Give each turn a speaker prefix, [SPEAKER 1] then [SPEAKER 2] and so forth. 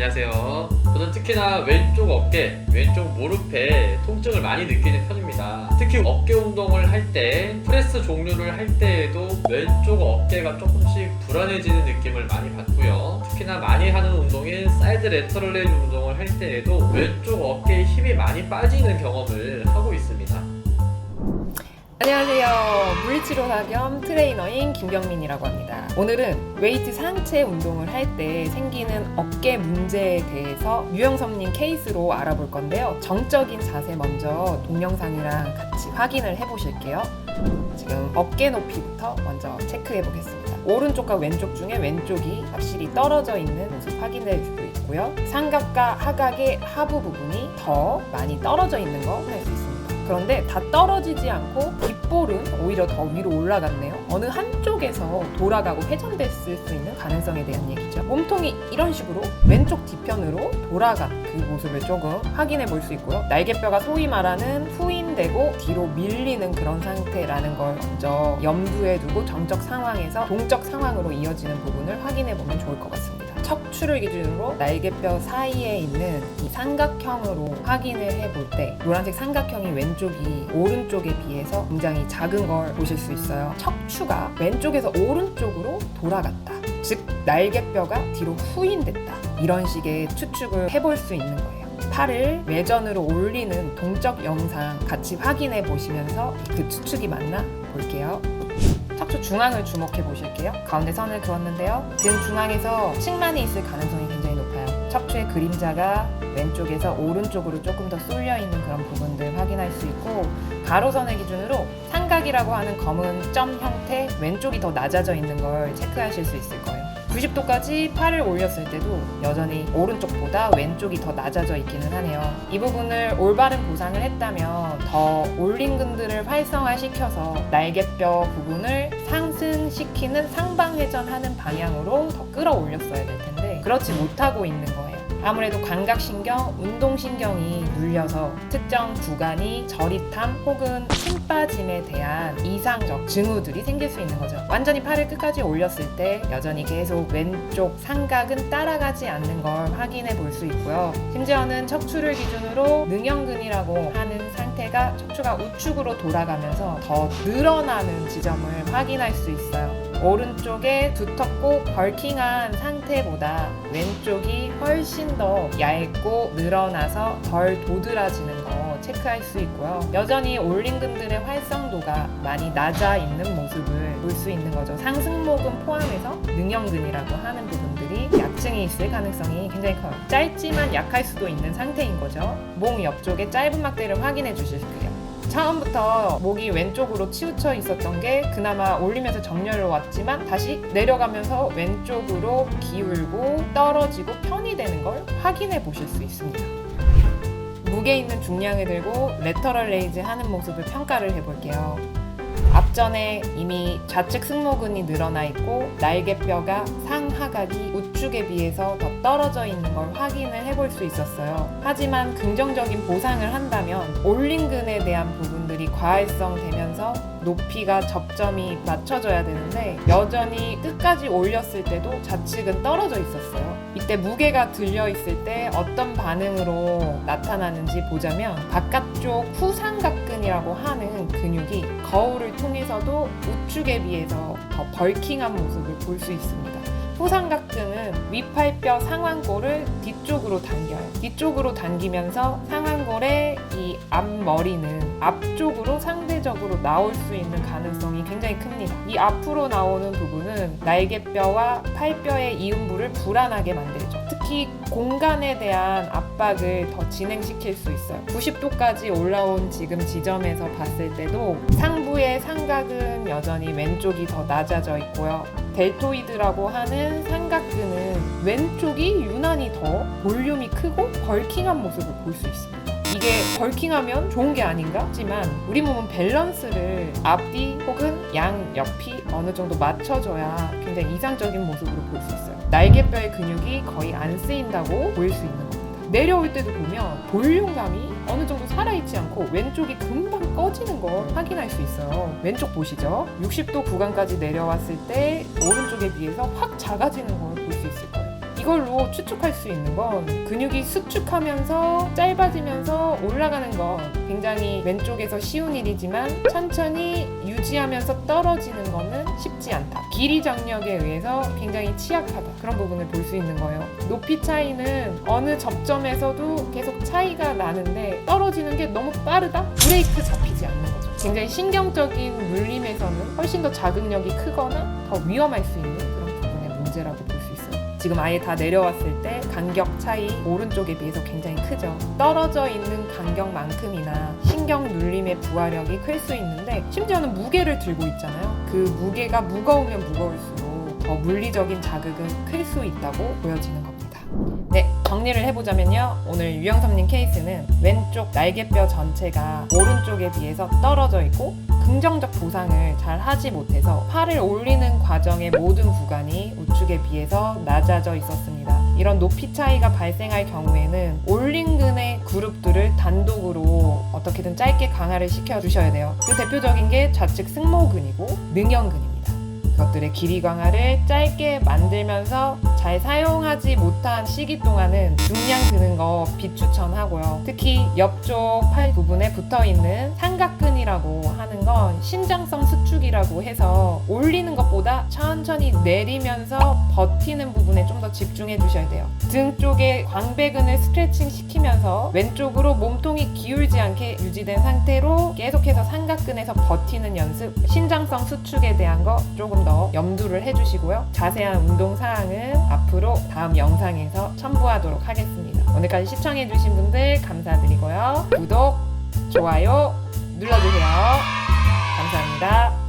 [SPEAKER 1] 안녕하세요. 저는 특히나 왼쪽 어깨, 왼쪽 무릎에 통증을 많이 느끼는 편입니다. 특히 어깨 운동을 할 때, 프레스 종류를 할 때에도 왼쪽 어깨가 조금씩 불안해지는 느낌을 많이 받고요. 특히나 많이 하는 운동인 사이드 레터럴 레이즈 운동을 할 때에도 왼쪽 어깨에 힘이 많이 빠지는 경험을 하고 있습니다.
[SPEAKER 2] 안녕하세요. 물리치료사 겸 트레이너인 김경민이라고 합니다. 오늘은 웨이트 상체 운동을 할 때 생기는 어깨 문제에 대해서 유영섭님 케이스로 알아볼 건데요. 정적인 자세 먼저 동영상이랑 같이 확인을 해보실게요. 지금 어깨 높이부터 먼저 체크해 보겠습니다. 오른쪽과 왼쪽 중에 왼쪽이 확실히 떨어져 있는 모습 확인해 주고 있고요. 삼각과 하각의 하부 부분이 더 많이 떨어져 있는 거 확인할 수 있습니다. 그런데 다 떨어지지 않고 귓볼은 오히려 더 위로 올라갔네요. 어느 한쪽에서 돌아가고 회전됐을 수 있는 가능성에 대한 얘기죠. 몸통이 이런 식으로 왼쪽 뒤편으로 돌아간 그 모습을 조금 확인해 볼 수 있고요. 날개뼈가 소위 말하는 후인되고 뒤로 밀리는 그런 상태라는 걸 먼저 염두에 두고 정적 상황에서 동적 상황으로 이어지는 부분을 확인해 보면 좋을 것 같습니다. 척추를 기준으로 날개뼈 사이에 있는 이 삼각형으로 확인을 해볼 때 노란색 삼각형이 왼쪽이 오른쪽에 비해서 굉장히 작은 걸 보실 수 있어요. 척추가 왼쪽에서 오른쪽으로 돌아갔다. 즉 날개뼈가 뒤로 후인됐다. 이런 식의 추측을 해볼 수 있는 거예요. 팔을 외전으로 올리는 동적 영상 같이 확인해 보시면서 그 추측이 맞나 볼게요. 척추 중앙을 주목해 보실게요. 가운데 선을 그었는데요. 등 중앙에서 측만이 있을 가능성이 굉장히 높아요. 척추의 그림자가 왼쪽에서 오른쪽으로 조금 더 쏠려 있는 그런 부분들 확인할 수 있고 가로선을 기준으로 삼각이라고 하는 검은 점 형태 왼쪽이 더 낮아져 있는 걸 체크하실 수 있을 거예요. 90도까지 팔을 올렸을 때도 여전히 오른쪽보다 왼쪽이 더 낮아져 있기는 하네요. 이 부분을 올바른 보상을 했다면 더 올림근들을 활성화시켜서 날개뼈 부분을 상승시키는 상방회전하는 방향으로 더 끌어올렸어야 될 텐데 그렇지 못하고 있는 거예요. 아무래도 감각신경, 운동신경이 눌려서 특정 구간이 저릿함 혹은 힘 빠짐에 대한 이상적 징후들이 생길 수 있는 거죠. 완전히 팔을 끝까지 올렸을 때 여전히 계속 왼쪽 삼각은 따라가지 않는 걸 확인해 볼 수 있고요. 심지어는 척추를 기준으로 능형근이라고 하는 상태가 척추가 우측으로 돌아가면서 더 늘어나는 지점을 확인할 수 있어요. 오른쪽에 두텁고 벌킹한 상태보다 왼쪽이 훨씬 더 얇고 늘어나서 덜 도드라지는 거 체크할 수 있고요. 여전히 올림근들의 활성도가 많이 낮아 있는 모습을 볼 수 있는 거죠. 상승목은 포함해서 능형근이라고 하는 부분들이 약증이 있을 가능성이 굉장히 커요. 짧지만 약할 수도 있는 상태인 거죠. 몸 옆쪽에 짧은 막대를 확인해 주실게요. 처음부터 목이 왼쪽으로 치우쳐 있었던 게 그나마 올리면서 정렬로 왔지만 다시 내려가면서 왼쪽으로 기울고 떨어지고 편이 되는 걸 확인해 보실 수 있습니다. 무게 있는 중량을 들고 레터럴 레이즈 하는 모습을 평가를 해볼게요. 앞전에 이미 좌측 승모근이 늘어나 있고 날개뼈가 상하각이 우측에 비해서 더 떨어져 있는 걸 확인을 해볼 수 있었어요. 하지만 긍정적인 보상을 한다면 올림근에 대한 부분 들이 과활성 되면서 높이가 접점이 맞춰져야 되는데 여전히 끝까지 올렸을 때도 좌측은 떨어져 있었어요. 이때 무게가 들려 있을 때 어떤 반응으로 나타나는지 보자면 바깥쪽 후삼각근이라고 하는 근육이 거울을 통해서도 우측에 비해서 더 벌킹한 모습을 볼 수 있습니다. 후삼각근은 윗팔뼈 상완골을 뒤쪽으로 당겨요. 뒤쪽으로 당기면서 상완골의 이 앞머리는 앞쪽으로 상대적으로 나올 수 있는 가능성이 굉장히 큽니다. 이 앞으로 나오는 부분은 날개뼈와 팔뼈의 이음부를 불안하게 만들죠. 특히 공간에 대한 압박을 더 진행시킬 수 있어요. 90도까지 올라온 지금 지점에서 봤을 때도 상부의 삼각은 여전히 왼쪽이 더 낮아져 있고요. 델토이드라고 하는 삼각근은 왼쪽이 유난히 더 볼륨이 크고 벌킹한 모습을 볼 수 있습니다. 이게 벌킹하면 좋은 게 아닌가? 하지만 우리 몸은 밸런스를 앞뒤 혹은 양 옆이 어느 정도 맞춰줘야 굉장히 이상적인 모습으로 볼 수 있어요. 날개뼈의 근육이 거의 안 쓰인다고 보일 수 있는. 내려올 때도 보면 볼륨감이 어느 정도 살아있지 않고 왼쪽이 금방 꺼지는 걸 확인할 수 있어요. 왼쪽 보시죠. 60도 구간까지 내려왔을 때 오른쪽에 비해서 확 작아지는 걸 볼 수 있을 거예요. 이걸로 추측할 수 있는 건 근육이 수축하면서 짧아지면서 올라가는 건 굉장히 왼쪽에서 쉬운 일이지만 천천히 유지하면서 떨어지는 거는 쉽지 않다. 길이 정력에 의해서 굉장히 취약하다. 그런 부분을 볼 수 있는 거예요. 높이 차이는 어느 접점에서도 계속 차이가 나는데 떨어지는 게 너무 빠르다? 브레이크 잡히지 않는 거죠. 굉장히 신경적인 물림에서는 훨씬 더 자극력이 크거나 더 위험할 수 있는 그런 부분의 문제라고 있어요. 지금 아예 다 내려왔을 때 간격 차이 오른쪽에 비해서 굉장히 크죠. 떨어져 있는 간격만큼이나 신경 눌림의 부하력이 클 수 있는데 심지어는 무게를 들고 있잖아요. 그 무게가 무거우면 무거울수록 더 물리적인 자극은 클 수 있다고 보여지는 겁니다. 네, 정리를 해보자면요. 오늘 유영섭님 케이스는 왼쪽 날개뼈 전체가 오른쪽에 비해서 떨어져 있고 긍정적 보상을 잘 하지 못해서 팔을 올리는 과정의 모든 구간이 우측에 비해서 낮아져 있었습니다. 이런 높이 차이가 발생할 경우에는 올린근의 그룹들을 단독으로 어떻게든 짧게 강화를 시켜 주셔야 돼요. 그 대표적인 게 좌측 승모근이고 능형근입니다. 그것들의 길이 강화를 짧게 만들면서 잘 사용하지 못한 시기 동안은 중량 드는 거 비추천하고요. 특히 옆쪽 팔 부분에 붙어 있는 삼각근이라고 하는 건 신장성 수축이라고 해서 올리는 것보다 천천히 내리면서 버티는 부분에 좀 더 집중해 주셔야 돼요. 등 쪽에 광배근을 스트레칭 시키면서 왼쪽으로 몸통이 기울지 않게 유지된 상태로 계속해서 삼각근에서 버티는 연습, 신장성 수축에 대한 거 조금 더 염두를 해주시고요. 자세한 운동 사항은 앞으로 다음 영상에서 첨부하도록 하겠습니다. 오늘까지 시청해주신 분들 감사드리고요. 구독, 좋아요 눌러주세요. 감사합니다.